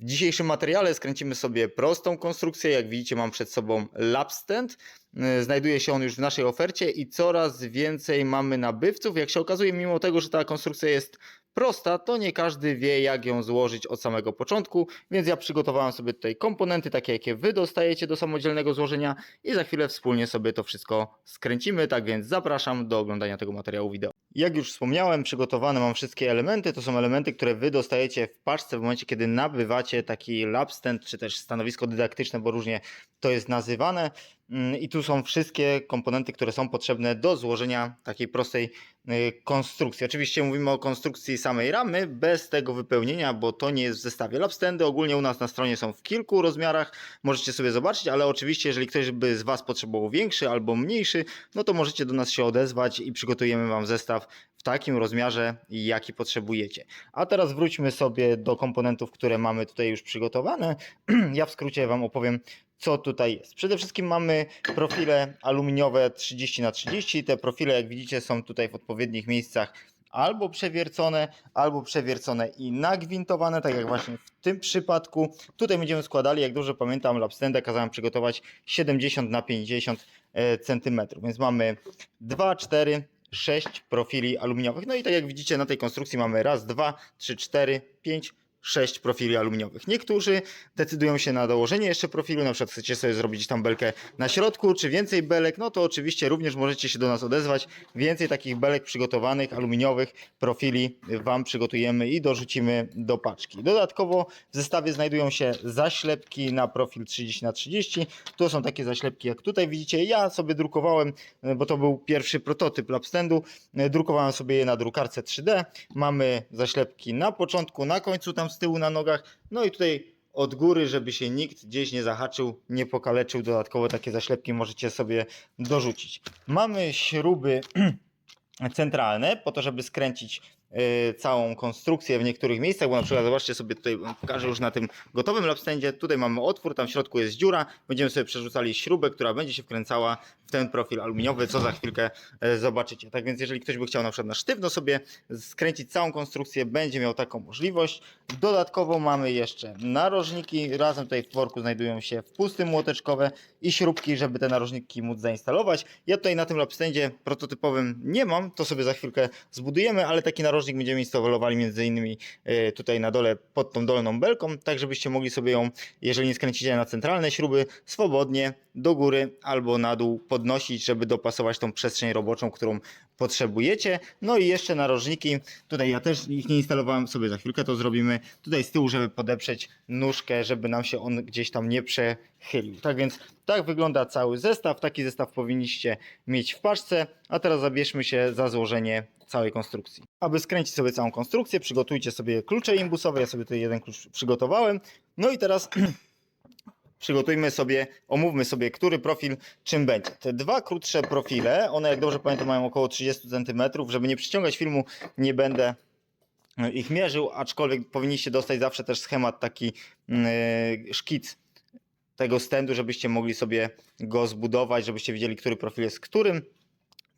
W dzisiejszym materiale skręcimy sobie prostą konstrukcję. Jak widzicie, mam przed sobą lap stand. Yy, Znajduje się on już w naszej ofercie i coraz więcej mamy nabywców. Jak się okazuje, mimo tego, że ta konstrukcja jest prosta, to nie każdy wie, jak ją złożyć od samego początku, więc ja przygotowałem sobie tutaj komponenty, takie jakie Wy dostajecie do samodzielnego złożenia i za chwilę wspólnie sobie to wszystko skręcimy. Tak więc zapraszam do oglądania tego materiału wideo. Jak już wspomniałem, przygotowane mam wszystkie elementy. To są elementy, które Wy dostajecie w paczce w momencie, kiedy nabywacie taki lab stand, czy też stanowisko dydaktyczne, bo różnie to jest nazywane. Mm, I tu są wszystkie komponenty, które są potrzebne do złożenia takiej prostej y, konstrukcji. Oczywiście mówimy o konstrukcji samej ramy, bez tego wypełnienia, bo to nie jest w zestawie. Lapstandy ogólnie u nas na stronie są w kilku rozmiarach, możecie sobie zobaczyć, ale oczywiście jeżeli ktoś by z Was potrzebował większy albo mniejszy, no to możecie do nas się odezwać i przygotujemy Wam zestaw w takim rozmiarze, jaki potrzebujecie. A teraz wróćmy sobie do komponentów, które mamy tutaj już przygotowane. Ja w skrócie Wam opowiem, co tutaj jest. Przede wszystkim mamy profile aluminiowe 30 na 30 Te profile, jak widzicie, są tutaj w odpowiednich miejscach albo przewiercone, albo przewiercone i nagwintowane, tak jak właśnie w tym przypadku. Tutaj będziemy składali, jak dobrze pamiętam, lapstanda kazałem przygotować 70 na 50 cm, więc mamy 2, 4, 6 profili aluminiowych. No i tak jak widzicie na tej konstrukcji mamy raz, dwa, trzy, cztery, pięć, sześć profili aluminiowych. Niektórzy decydują się na dołożenie jeszcze profilu, na przykład chcecie sobie zrobić tam belkę na środku, czy więcej belek, no to oczywiście również możecie się do nas odezwać. Więcej takich belek przygotowanych, aluminiowych profili Wam przygotujemy i dorzucimy do paczki. Dodatkowo w zestawie znajdują się zaślepki na profil 30 na 30 To są takie zaślepki, jak tutaj widzicie. Ja sobie drukowałem, e, bo to był pierwszy prototyp lapstandu. E, Drukowałem sobie je na drukarce 3D. Mamy zaślepki na początku, na końcu, tam z tyłu na nogach. No i tutaj od góry, żeby się nikt gdzieś nie zahaczył, nie pokaleczył. Dodatkowo takie zaślepki możecie sobie dorzucić. Mamy śruby centralne po to, żeby skręcić całą konstrukcję w niektórych miejscach, bo na przykład zobaczcie sobie tutaj, pokażę już na tym gotowym lapstandzie, tutaj mamy otwór, tam w środku jest dziura, będziemy sobie przerzucali śrubę, która będzie się wkręcała w ten profil aluminiowy, co za chwilkę e, zobaczycie. Tak więc jeżeli ktoś by chciał na przykład na sztywno sobie skręcić całą konstrukcję, będzie miał taką możliwość. Dodatkowo mamy jeszcze narożniki, razem tutaj w worku znajdują się wpusty młoteczkowe i śrubki, żeby te narożniki móc zainstalować. Ja tutaj na tym lapstandzie prototypowym nie mam, to sobie za chwilkę zbudujemy, ale taki narożnik będziemy instalowali między innymi e, tutaj na dole pod tą dolną belką, tak żebyście mogli sobie ją, jeżeli nie skręcicie na centralne śruby, swobodnie do góry albo na dół podnosić, żeby dopasować tą przestrzeń roboczą, którą potrzebujecie. No i jeszcze narożniki, tutaj ja też ich nie instalowałem, sobie za chwilkę to zrobimy. Tutaj z tyłu, żeby podeprzeć nóżkę, żeby nam się on gdzieś tam nie przechylił. Tak więc tak wygląda cały zestaw. Taki zestaw powinniście mieć w paczce. A teraz zabierzmy się za złożenie całej konstrukcji. Aby skręcić sobie całą konstrukcję, przygotujcie sobie klucze imbusowe. Ja sobie tutaj jeden klucz przygotowałem. No i teraz przygotujmy sobie, omówmy sobie, który profil czym będzie. Te dwa krótsze profile, one jak dobrze pamiętam mają około 30 cm. Żeby nie przyciągać filmu, nie będę ich mierzył, aczkolwiek powinniście dostać zawsze też schemat, taki yy, szkic tego stędu, żebyście mogli sobie go zbudować, żebyście wiedzieli, który profil jest którym.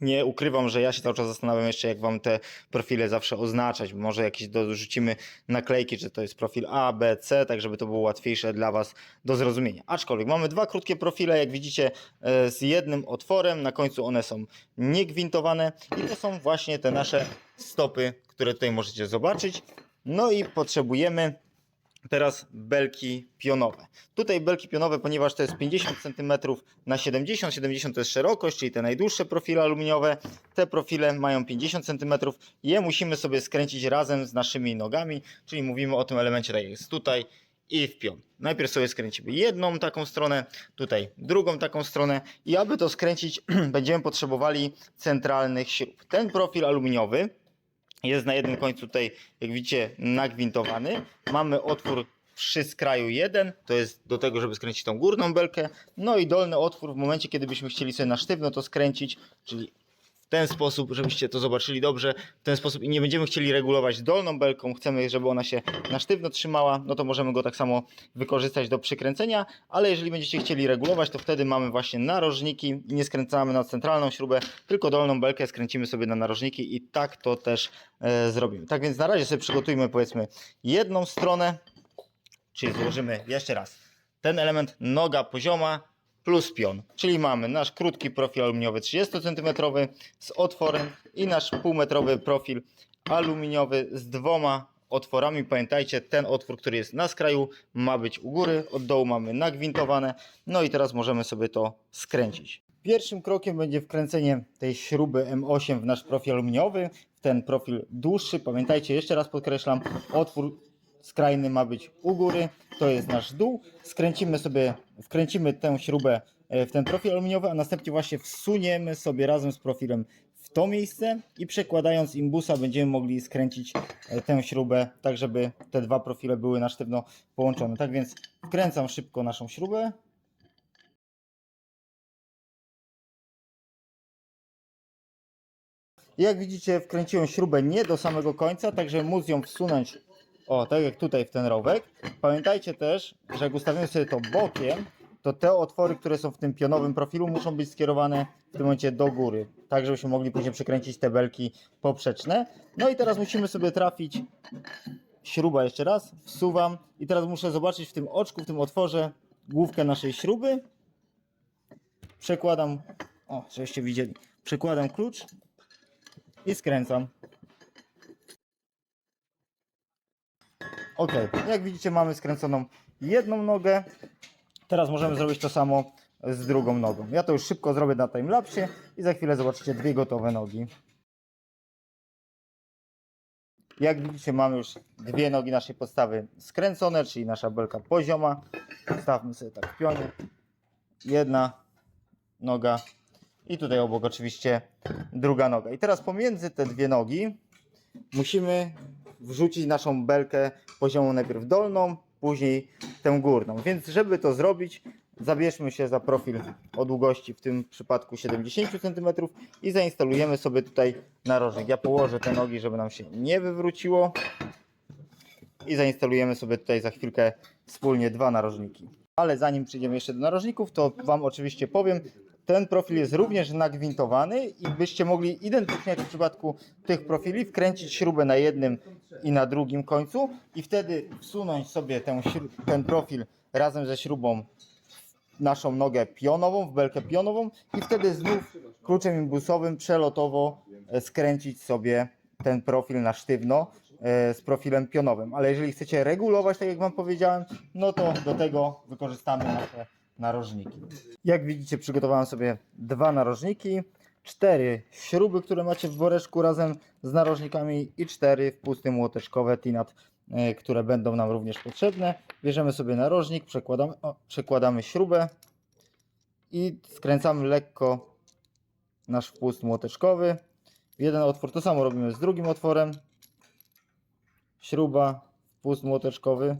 Nie ukrywam, że ja się cały czas zastanawiam jeszcze, jak wam te profile zawsze oznaczać. Może jakieś dorzucimy naklejki, że to jest profil A, B, C, tak żeby to było łatwiejsze dla was do zrozumienia. Aczkolwiek mamy dwa krótkie profile, jak widzicie, e, z jednym otworem. Na końcu one są niegwintowane i to są właśnie te nasze stopy, które tutaj możecie zobaczyć. No i potrzebujemy Teraz belki pionowe. Tutaj belki pionowe, ponieważ to jest 50 cm na 70, 70 to jest szerokość, czyli te najdłuższe profile aluminiowe. Te profile mają 50 cm. Je musimy sobie skręcić razem z naszymi nogami, czyli mówimy o tym elemencie tak jest tutaj i w pion. Najpierw sobie skręcimy jedną taką stronę, tutaj drugą taką stronę i aby to skręcić będziemy potrzebowali centralnych śrub. Ten profil aluminiowy jest na jednym końcu tutaj, jak widzicie, nagwintowany. Mamy otwór przy skraju jeden, to jest do tego, żeby skręcić tą górną belkę. No i dolny otwór w momencie, kiedy byśmy chcieli sobie na sztywno to skręcić, czyli ten sposób, żebyście to zobaczyli dobrze, w ten sposób i nie będziemy chcieli regulować dolną belką, chcemy, żeby ona się na sztywno trzymała, no to możemy go tak samo wykorzystać do przykręcenia, ale jeżeli będziecie chcieli regulować, to wtedy mamy właśnie narożniki i nie skręcamy na centralną śrubę, tylko dolną belkę skręcimy sobie na narożniki i tak to też e, zrobimy. Tak więc na razie sobie przygotujmy powiedzmy jedną stronę, Czyli złożymy jeszcze raz. Ten element noga pozioma plus pion. Czyli mamy nasz krótki profil aluminiowy 30 cm z otworem i nasz półmetrowy profil aluminiowy z dwoma otworami. Pamiętajcie, ten otwór, który jest na skraju ma być u góry, od dołu mamy nagwintowane. No i teraz możemy sobie to skręcić. Pierwszym krokiem będzie wkręcenie tej śruby M8 w nasz profil aluminiowy, w ten profil dłuższy. Pamiętajcie, jeszcze raz podkreślam, otwór skrajny ma być u góry, to jest nasz dół. Skręcimy sobie, wkręcimy tę śrubę e, w ten profil aluminiowy, a następnie właśnie wsuniemy sobie razem z profilem w to miejsce i przekładając imbusa będziemy mogli skręcić e, tę śrubę tak, żeby te dwa profile były na sztywno połączone. Tak więc wkręcam szybko naszą śrubę. Jak widzicie, wkręciłem śrubę nie do samego końca, tak żeby móc ją wsunąć, o, tak jak tutaj w ten rowek. Pamiętajcie też, że jak ustawimy sobie to bokiem, to te otwory, które są w tym pionowym profilu, muszą być skierowane w tym momencie do góry, tak żebyśmy mogli później przekręcić te belki poprzeczne. No i teraz musimy sobie trafić śruba jeszcze raz, wsuwam i teraz muszę zobaczyć w tym oczku, w tym otworze główkę naszej śruby. Przekładam, o, żebyście widzieli, przekładam klucz i skręcam. Ok, jak widzicie mamy skręconą jedną nogę. Teraz możemy zrobić to samo z drugą nogą. Ja to już szybko zrobię na timelapsie i za chwilę zobaczycie dwie gotowe nogi. Jak widzicie mamy już dwie nogi naszej podstawy skręcone, czyli nasza belka pozioma. Stawmy sobie tak w pionie. Jedna noga i tutaj obok oczywiście druga noga. I teraz pomiędzy te dwie nogi musimy wrzucić naszą belkę poziomą najpierw dolną, później tę górną. Więc żeby to zrobić, zabierzmy się za profil o długości w tym przypadku 70 cm i zainstalujemy sobie tutaj narożnik. Ja położę te nogi, żeby nam się nie wywróciło i zainstalujemy sobie tutaj za chwilkę wspólnie dwa narożniki. Ale zanim przejdziemy jeszcze do narożników, to Wam oczywiście powiem, ten profil jest również nagwintowany i byście mogli identycznie jak w przypadku tych profili wkręcić śrubę na jednym i na drugim końcu i wtedy wsunąć sobie ten, ten profil razem ze śrubą w naszą nogę pionową, w belkę pionową i wtedy znów kluczem imbusowym przelotowo e, skręcić sobie ten profil na sztywno e, z profilem pionowym. Ale jeżeli chcecie regulować, tak jak Wam powiedziałem, no to do tego wykorzystamy nasze narożniki. Jak widzicie, przygotowałem sobie dwa narożniki, cztery śruby, które macie w woreczku razem z narożnikami i cztery wpusty młoteczkowe Tinat, e, które będą nam również potrzebne. Bierzemy sobie narożnik, przekładamy, o, przekładamy śrubę i skręcamy lekko nasz wpust młoteczkowy. W jeden otwór to samo robimy z drugim otworem. Śruba, wpust młoteczkowy.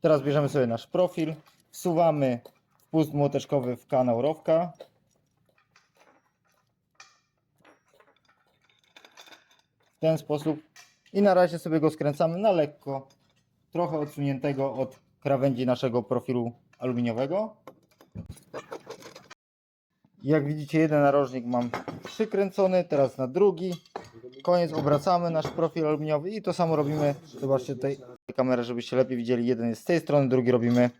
Teraz bierzemy sobie nasz profil, wsuwamy wpust młoteczkowy w kanał rowka. W ten sposób. I na razie sobie go skręcamy na lekko, trochę odsuniętego od krawędzi naszego profilu aluminiowego. Jak widzicie, jeden narożnik mam przykręcony, teraz na drugi. Koniec, obracamy nasz profil aluminiowy i to samo robimy. Zobaczcie tutaj kamerę, żebyście lepiej widzieli. Jeden jest z tej strony, drugi robimy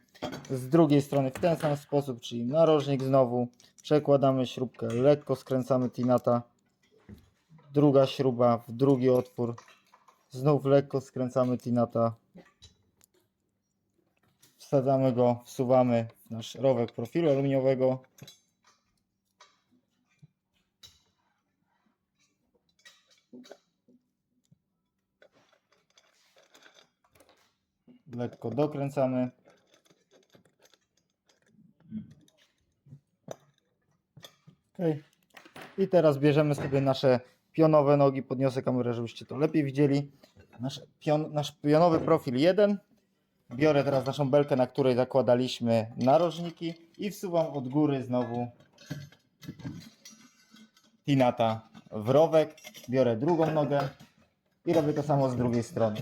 z drugiej strony w ten sam sposób, czyli narożnik znowu. Przekładamy śrubkę, lekko skręcamy tinata. Druga śruba w drugi otwór. Znów lekko skręcamy tinata. Wsadzamy go, wsuwamy w nasz rowek profilu aluminiowego. Lekko dokręcamy. Ok. I teraz bierzemy sobie nasze pionowe nogi. Podniosę kamerę, żebyście to lepiej widzieli. Nasz, pion, nasz pionowy profil 1. Biorę teraz naszą belkę, na której zakładaliśmy narożniki i wsuwam od góry znowu tinata w rowek. Biorę drugą nogę i robię to samo z drugiej strony.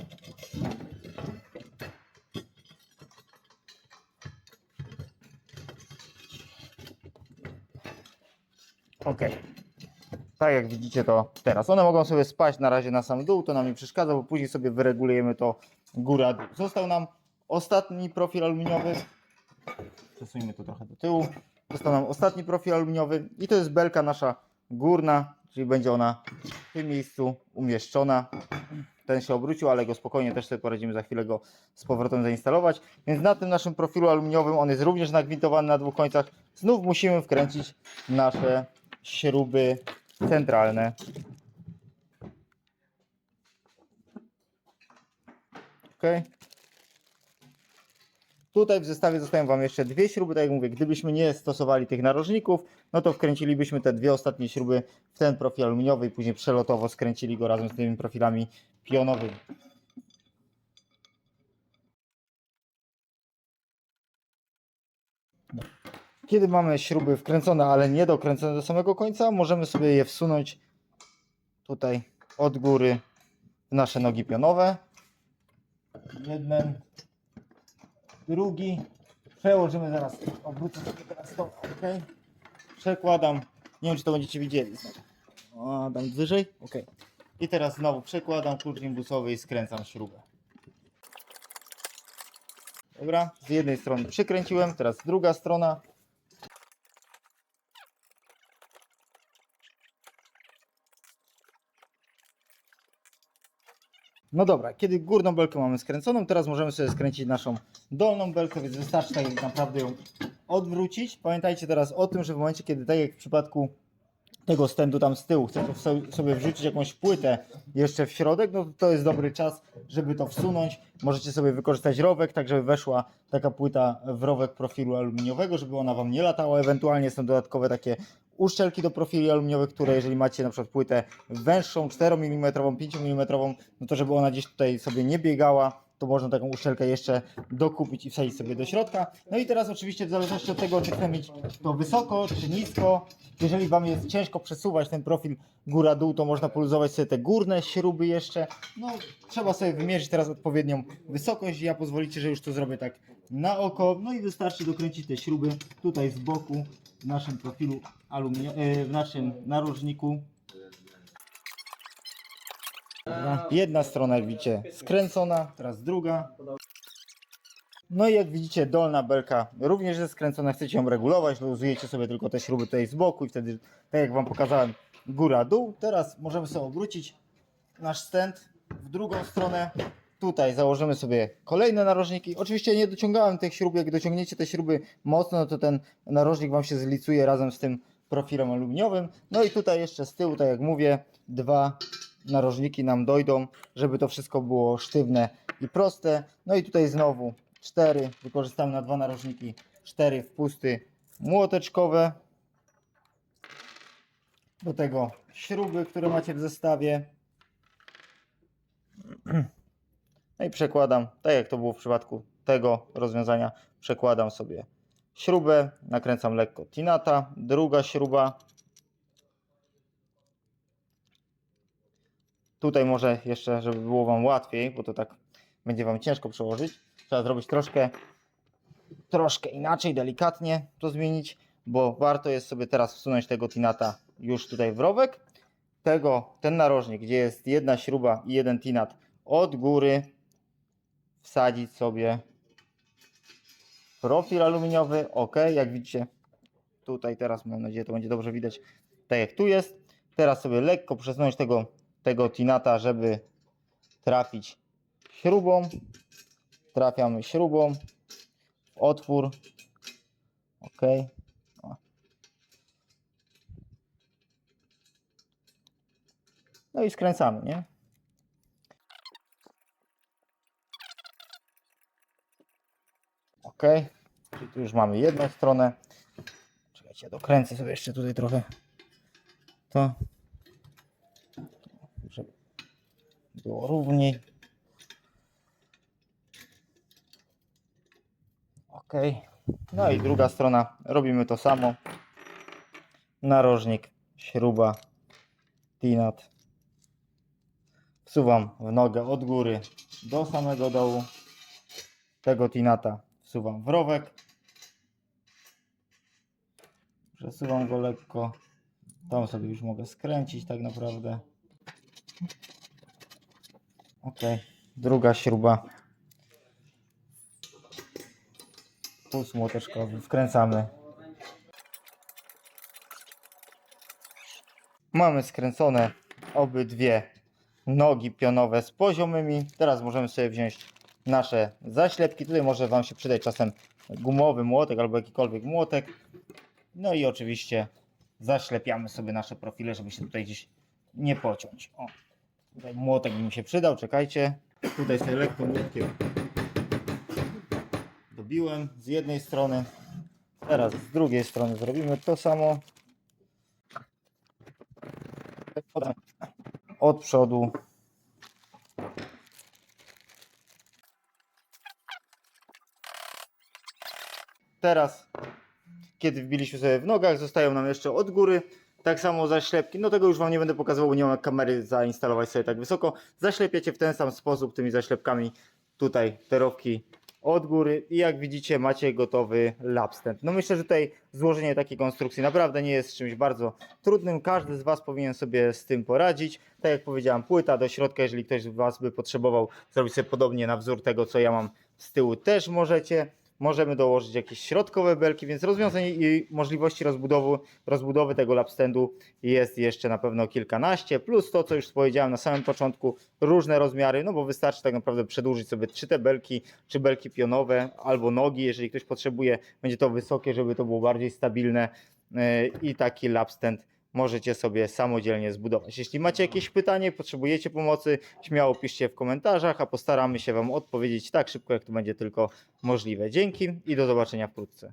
Ok. Tak jak widzicie to teraz. One mogą sobie spaść na razie na sam dół, to nam nie przeszkadza, bo później sobie wyregulujemy to góra dół. Został nam ostatni profil aluminiowy. Przesuńmy to trochę do tyłu. Został nam ostatni profil aluminiowy i to jest belka nasza górna, czyli będzie ona w tym miejscu umieszczona. Ten się obrócił, ale go spokojnie też sobie poradzimy za chwilę go z powrotem zainstalować. Więc na tym naszym profilu aluminiowym, on jest również nagwintowany na dwóch końcach. Znów musimy wkręcić nasze śruby centralne. Ok. Tutaj w zestawie zostają Wam jeszcze dwie śruby, tak jak mówię, gdybyśmy nie stosowali tych narożników, no to wkręcilibyśmy te dwie ostatnie śruby w ten profil aluminiowy i później przelotowo skręcili go razem z tymi profilami pionowymi. Kiedy mamy śruby wkręcone, ale nie dokręcone do samego końca, możemy sobie je wsunąć tutaj od góry w nasze nogi pionowe. Jeden, drugi. Przełożymy zaraz, obrócę sobie teraz to, ok. Przekładam, nie wiem czy to będziecie widzieli. O, dam wyżej, ok. I teraz znowu przekładam klucz imbusowy i skręcam śrubę. Dobra, z jednej strony przykręciłem, teraz druga strona. No dobra, kiedy górną belkę mamy skręconą, teraz możemy sobie skręcić naszą dolną belkę, więc wystarczy tak naprawdę ją odwrócić. Pamiętajcie teraz o tym, że w momencie, kiedy tak jak w przypadku tego stędu tam z tyłu so- sobie wrzucić jakąś płytę jeszcze w środek, no to jest dobry czas, żeby to wsunąć. Możecie sobie wykorzystać rowek, tak żeby weszła taka płyta w rowek profilu aluminiowego, żeby ona Wam nie latała. Ewentualnie są dodatkowe takie uszczelki do profili aluminiowych, które jeżeli macie na przykład płytę węższą, 4 mm, 5 mm, no to żeby ona gdzieś tutaj sobie nie biegała, to można taką uszczelkę jeszcze dokupić i wsadzić sobie do środka. No i teraz oczywiście w zależności od tego, czy chcemy mieć to wysoko, czy nisko, jeżeli Wam jest ciężko przesuwać ten profil góra-dół, to można poluzować sobie te górne śruby jeszcze. No, trzeba sobie wymierzyć teraz odpowiednią wysokość. Ja pozwolicie, że już to zrobię tak na oko. No i wystarczy dokręcić te śruby tutaj z boku w naszym profilu aluminio- e, w naszym narożniku. Jedna strona, jak widzicie, skręcona, teraz druga. No i jak widzicie, dolna belka również jest skręcona. Chcecie ją regulować, luzujecie sobie tylko te śruby tutaj z boku i wtedy, tak jak Wam pokazałem, góra-dół. Teraz możemy sobie obrócić nasz stent w drugą stronę. Tutaj założymy sobie kolejne narożniki. Oczywiście nie dociągałem tych śrub. Jak dociągniecie te śruby mocno, no to ten narożnik Wam się zlicuje razem z tym profilem aluminiowym. No i tutaj jeszcze z tyłu, tak jak mówię, dwa narożniki nam dojdą, żeby to wszystko było sztywne i proste. No i tutaj znowu cztery, wykorzystamy na dwa narożniki, cztery wpusty młoteczkowe. Do tego śruby, które macie w zestawie. No i przekładam, tak jak to było w przypadku tego rozwiązania, przekładam sobie śrubę, nakręcam lekko tinata, druga śruba. Tutaj może jeszcze, żeby było Wam łatwiej, bo to tak będzie Wam ciężko przełożyć, trzeba zrobić troszkę, troszkę inaczej, delikatnie to zmienić, bo warto jest sobie teraz wsunąć tego tinata już tutaj w rowek. Tego, ten narożnik, gdzie jest jedna śruba i jeden tinat od góry wsadzić sobie profil aluminiowy, ok, jak widzicie tutaj teraz mam nadzieję to będzie dobrze widać, tak jak tu jest. Teraz sobie lekko przesunąć tego, tego tinata, żeby trafić śrubą. Trafiamy śrubą w otwór, ok. No i skręcamy, nie? Ok, czyli tu już mamy jedną stronę. Czekajcie, dokręcę sobie jeszcze tutaj trochę to, żeby było równiej. Ok, no i druga strona, robimy to samo. Narożnik, śruba, tinat. Wsuwam w nogę od góry do samego dołu tego tinata wsuwam w rowek. Przesuwam go lekko. Tam sobie już mogę skręcić tak naprawdę. Ok, druga śruba Spust młoteczkowy. Wkręcamy. Mamy skręcone obydwie nogi pionowe z poziomymi. Teraz możemy sobie wziąć nasze zaślepki. Tutaj może Wam się przydać czasem gumowy młotek albo jakikolwiek młotek. No i oczywiście zaślepiamy sobie nasze profile, żeby się tutaj gdzieś nie pociąć. O, tutaj młotek mi się przydał, czekajcie. Tutaj sobie lekko młotkiem dobiłem z jednej strony. Teraz z drugiej strony zrobimy to samo. Od przodu. Teraz, kiedy wbiliśmy sobie w nogach, zostają nam jeszcze od góry. Tak samo zaślepki. No tego już Wam nie będę pokazywał, bo nie mam kamery zainstalować sobie tak wysoko. Zaślepiecie w ten sam sposób tymi zaślepkami tutaj te rowki od góry i jak widzicie macie gotowy lapstent. No myślę, że tutaj złożenie takiej konstrukcji naprawdę nie jest czymś bardzo trudnym. Każdy z Was powinien sobie z tym poradzić. Tak jak powiedziałem, płyta do środka, jeżeli ktoś z Was by potrzebował zrobić sobie podobnie na wzór tego, co ja mam z tyłu, też możecie. Możemy dołożyć jakieś środkowe belki, więc rozwiązań i możliwości rozbudowy, rozbudowy tego lapstendu jest jeszcze na pewno kilkanaście, plus to, co już powiedziałem na samym początku, różne rozmiary, no bo wystarczy tak naprawdę przedłużyć sobie czy te belki, czy belki pionowe, albo nogi, jeżeli ktoś potrzebuje, będzie to wysokie, żeby to było bardziej stabilne yy, i taki lapstent możecie sobie samodzielnie zbudować. Jeśli macie jakieś pytanie, potrzebujecie pomocy, śmiało piszcie w komentarzach, a postaramy się Wam odpowiedzieć tak szybko, jak to będzie tylko możliwe. Dzięki i do zobaczenia wkrótce.